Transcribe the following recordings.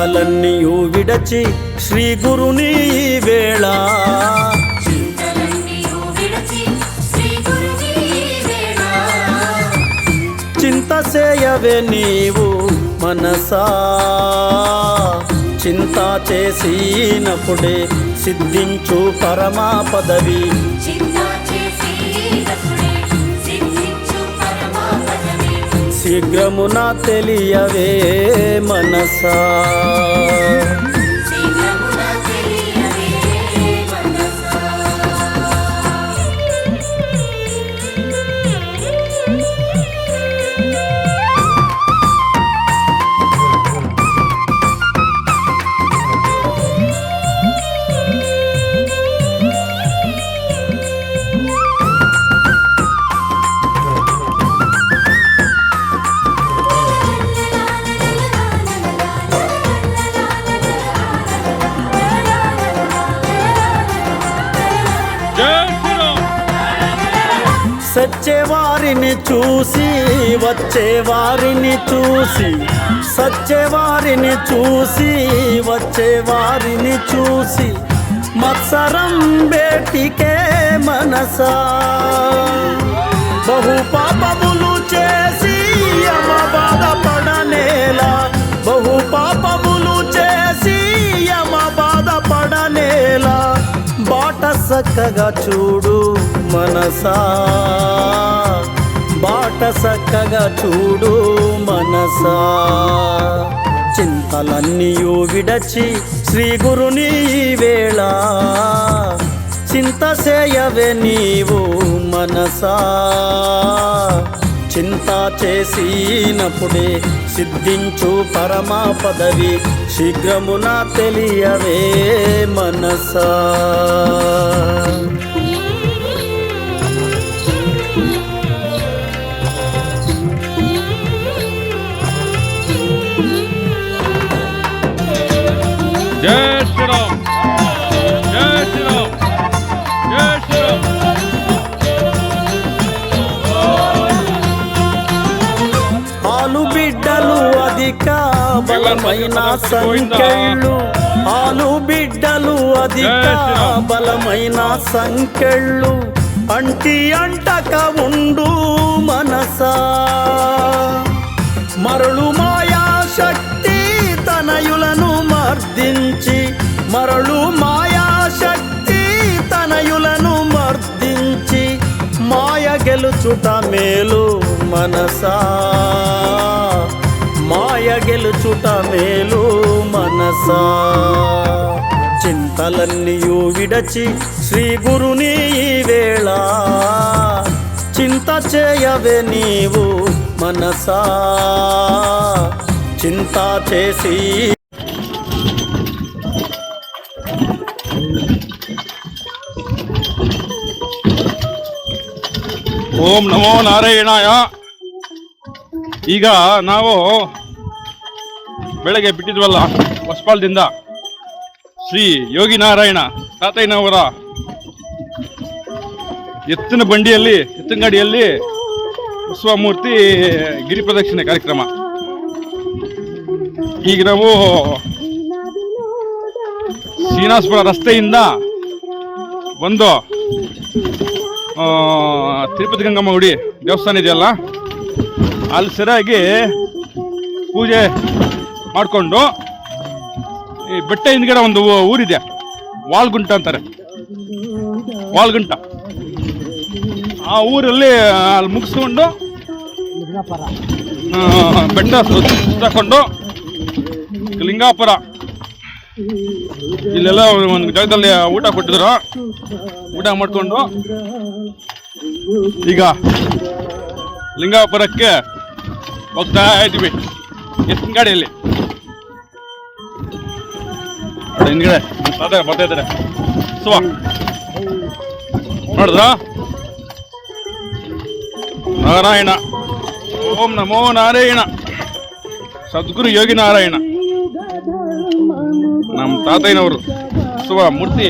చింతలన్నీయు విడచి శ్రీ గురుని వేళ. చింతలన్నీయు విడచి శ్రీ గురుని వేళ. చింత చేయవే నీవు మనసా. చింత చేసినప్పుడే సిద్ధించు పరమా పదవి. చింత శీఘ్రమున తెలియవే మనసా. సచ్చేవారిని చూసి వచ్చేవారిని చూసి సచ్చేవారిని చూసి వచ్చేవారిని చూసి మత్సరం బేటికే మనసా. బహు పాపములు చేసి బాట చక్కగా చూడు మనసా. బాట చక్కగా చూడు మనసా. చింతలన్నీయూ విడచి శ్రీ గురుని వేళ. చింత చేయవే నీవు మనసా. చింత చేసినప్పుడే సిద్ధించు పరమా పదవి శీఘ్రమున తెలియవే మనసా. బలమైన సంఖ్యళ్ళు ఆలు బిడ్డలు అధిక బలమైన సంఖ్యళ్ళు అంటి అంటక ఉండు మనసా. మరಳು మాయా శక్తి తనయులను మర్దించి మరಳು మాయా శక్తి తనయులను మర్దించి మాయ గెలుచుట మేలు మనసా. మాయ గెలుచుట మేలు మనసా చింతలన్నీయు విడచి శ్రీ గురుని వేళ చింత చేయవే నీవు మనసా చింత చేసి ಓಂ ನಮೋ ನಾರಾಯಣಾಯ ಈಗ ನಾವು ಬೆಳಗ್ಗೆ ಬಿಟ್ಟಿದ್ವಲ್ಲ ಹೊಸಪಾಳ್ದಿಂದ ಶ್ರೀ ಯೋಗಿ ನಾರಾಯಣ ತಾತಯ್ಯನವರ ಎತ್ತಿನ ಬಂಡಿಯಲ್ಲಿ ಎತ್ತಿನ ಗಾಡಿಯಲ್ಲಿ ಉತ್ಸವಮೂರ್ತಿ ಗಿರಿ ಪ್ರದಕ್ಷಿಣೆ ಕಾರ್ಯಕ್ರಮ. ಈಗ ನಾವು ಶ್ರೀನಿವಾಸಪುರ ರಸ್ತೆಯಿಂದ ಒಂದು ತಿರುಪತಿ ಗಂಗಮ್ಮ ಗುಡಿ ದೇವಸ್ಥಾನ ಇದೆಯಲ್ಲ, ಅಲ್ಲಿ ಸರಿಯಾಗಿ ಪೂಜೆ ಮಾಡಿಕೊಂಡು ಈ ಬೆಟ್ಟ ಹಿಂದ್ಗಡೆ ಒಂದು ಊರಿದೆ. ವಾಲ್ಗುಂಟ ಅಂತಾರೆ. ವಾಲ್ಗುಂಟ. ಆ ಊರಲ್ಲಿ ಅಲ್ಲಿ ಮುಗಿಸ್ಕೊಂಡು ಬೆಟ್ಟ ಸುತ್ತಕೊಂಡು, ಲಿಂಗಾಪುರ. ಇಲ್ಲೆಲ್ಲ ಒಂದು ಜಾಗದಲ್ಲಿ ಊಟ ಕೊಟ್ಟಿದ್ರು. ಊಟ ಮಾಡಿಕೊಂಡು, ಈಗ ಲಿಂಗಾಪುರಕ್ಕೆ ಹೋಗ್ತಾ ಇದ್ವಿ. ಎತ್ತಿನ ಗಾಡಿಯಲ್ಲಿ ಹಿಂದ್ಗಡೆ. ತಾತ ಬರ್ತಾ ಇದ್ದಾರೆ ಸುವ ನೋಡಿದ್ರ? ನಾರಾಯಣ. ಓಂ ನಮೋ ನಾರಾಯಣ. ಸದ್ಗುರು ಯೋಗಿ ನಾರಾಯಣ. ನಮ್ಮ ತಾತಯ್ಯನವರು. ಸುವ ಮೂರ್ತಿ.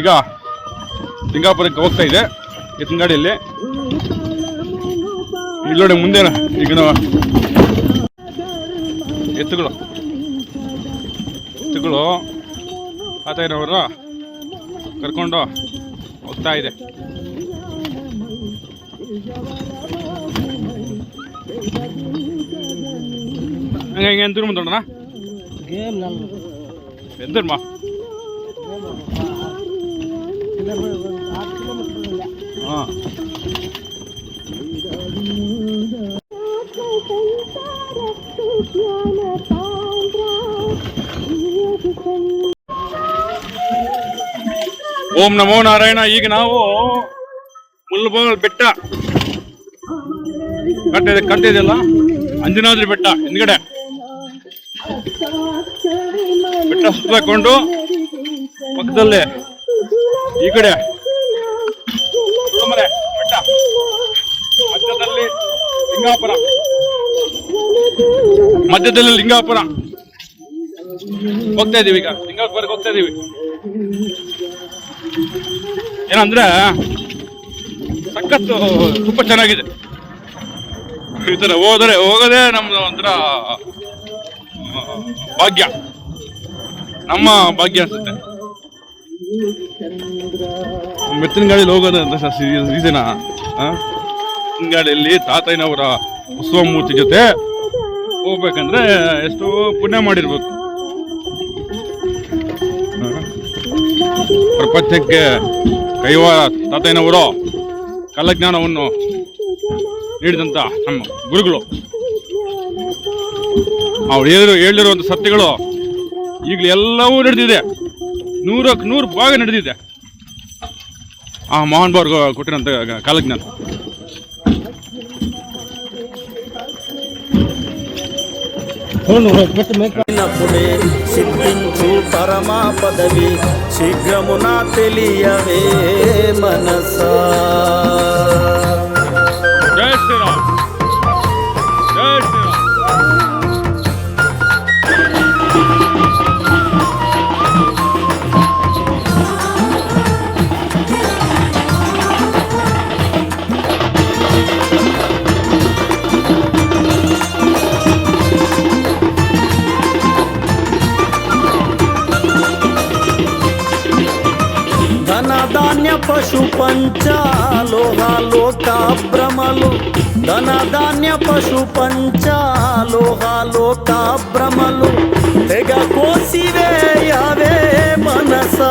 ಈಗ ಸಿಂಗಾಪುರಕ್ಕೆ ಹೋಗ್ತಾ ಇದೆ, ಎತ್ತಿನ ಗಾಡಿಯಲ್ಲಿ. ಇಲ್ಲಿ ನೋಡಿ ಮುಂದೆ ಈಗ ಎತ್ತುಗಳು. ಎತ್ತುಗಳು ತಾತಯ್ಯನವರ ಕರ್ಕೊಂಡು ಹೋಗ್ತಾ ಇದೆ. ಹಂಗೆ ಹಿಂಗೆ ಎಂದ್ರು ಮುಂದೋಣ ಎಂದ್ರಮ್ಮ ಹಾಂ. ಓಂ ನಮೋ ನಾರಾಯಣ ಈಗ ನಾವು ಮುಲ್ಬೋಲ್ ಬೆಟ್ಟ ಕಟ್ಟಿದೆ ಕಟ್ಟಿದೆಯಲ್ಲ ಅಂಜನಾದ್ರಿ ಬೆಟ್ಟ ಹಿಂದ್ಗಡೆ ಬೆಟ್ಟ ಸುತ್ತಕೊಂಡು ಪಕ್ಕದಲ್ಲಿ ಈ ಕಡೆ ಸುಮ್ಮನೆ ಬೆಟ್ಟ ಮಧ್ಯದಲ್ಲಿ ಲಿಂಗಾಪುರ ಮಧ್ಯದಲ್ಲಿ ಲಿಂಗಾಪುರ ಹೋಗ್ತಾ ಇದೀವಿ ಈಗ. ಸಿಂಗಾಪುರ್ಗೆ ಹೋಗ್ತಾ ಇದೀವಿ. ಏನಂದ್ರೆ, ಸಖತ್ತು ತುಂಬ ಚೆನ್ನಾಗಿದೆ. ಈ ಥರ ಹೋದರೆ ಹೋಗೋದೇ ನಮ್ದು ಒಂಥರ ಭಾಗ್ಯ. ನಮ್ಮ ಭಾಗ್ಯ ಅನ್ಸುತ್ತೆ. ಮೆತ್ತಿನ ಗಾಡಿಯಲ್ಲಿ ಹೋಗೋದು ಅಂತ ಸೀಸನ? ಮೆತ್ತಿನ ಗಾಡಿಯಲ್ಲಿ ತಾತಯ್ಯನವರ ಉತ್ಸವ ಮೂರ್ತಿ ಜೊತೆ ಹೋಗ್ಬೇಕಂದ್ರೆ ಎಷ್ಟೋ ಪುಣ್ಯ ಮಾಡಿರ್ಬೇಕು. ಪ್ರಪಂಚಕ್ಕೆ ಕೈವಾರ ತಾತಯ್ಯನವರು ಕಲಜ್ಞಾನವನ್ನು ನೀಡಿದಂಥ ನಮ್ಮ ಗುರುಗಳು. ಅವ್ರು ಹೇಳಿರೋ ಹೇಳಿರುವಂಥ ಸತ್ಯಗಳು ಈಗಲೂ ಎಲ್ಲವೂ ನಡೆದಿದೆ. ನೂರಕ್ಕೆ ನೂರು ಭಾಗ ನಡೆದಿದೆ. ಆ ಮಹಾನ್ ಬಾರ್ಗ ಕೊಟ್ಟಿರೋಂಥ ಕಾಲಜ್ಞಾನ. చెప్పినప్పుడే సిద్ధించు పరమా పదవి శీఘ్రమున తెలియవే మనసా. పశు పంచాలోహాలోక భ్రమలు ధన ధాన్య పశు పంచాలోహాలోక భ్రమలు తెగ కోసివేయవే మనసా.